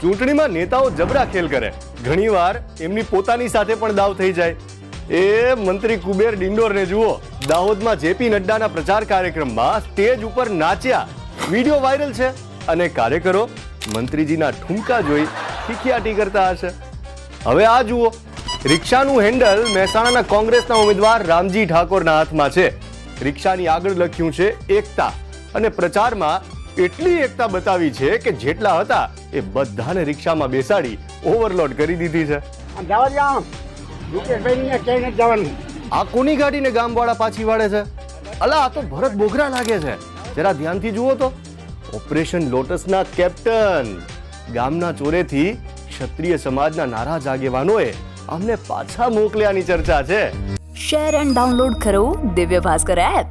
ચૂંટણીમાં નેતાઓ જબરા ખેલ કરે. ઘણીવાર એમની પોતાની સાથે પણ દાવ થઈ જાય. એ મંત્રી કુબેર ડિંડોરને જુઓ. દાહોદમાં જેપી નડ્ડાના પ્રચાર કાર્યક્રમમાં સ્ટેજ ઉપર નાચ્યા. વીડિયો વાયરલ છે અને કાર્યકરો મંત્રીજીના ઠુમકા જોઈ ખીખિયાટી કરતા હશે. હવે આ જુઓ. રિક્ષાનું હેન્ડલ મહેસાણાના કોંગ્રેસના ઉમેદવાર રામજી ઠાકોરના હાથમાં છે. રિક્ષાની આગળ લખ્યું છે એકતા. અને પ્રચારમાં એટલી એકતા બતાવી છે કે જેટલા હતા એ બધાને રિક્ષામાં બેસાડી ઓવરલોડ કરી દીધી છે. આમ જવા દે આમ. મુકેશભાઈ ને ક્યાંય નથી જવાનું. આ કોની ગાડીને ગામવાળા પાછી વાળે છે? અલા આ તો ભરત બોગરા લાગે છે. જરા ધ્યાનથી જુઓ તો. ઓપરેશન લોટસના કેપ્ટન. ગામના ચોરેથી ક્ષત્રિય સમાજના નારાજ આગેવાનોએ અમને પાછા મોકલ્યાની ચર્ચા છે. શેર એન્ડ ડાઉનલોડ કરો દિવ્ય ભાસ્કર એપ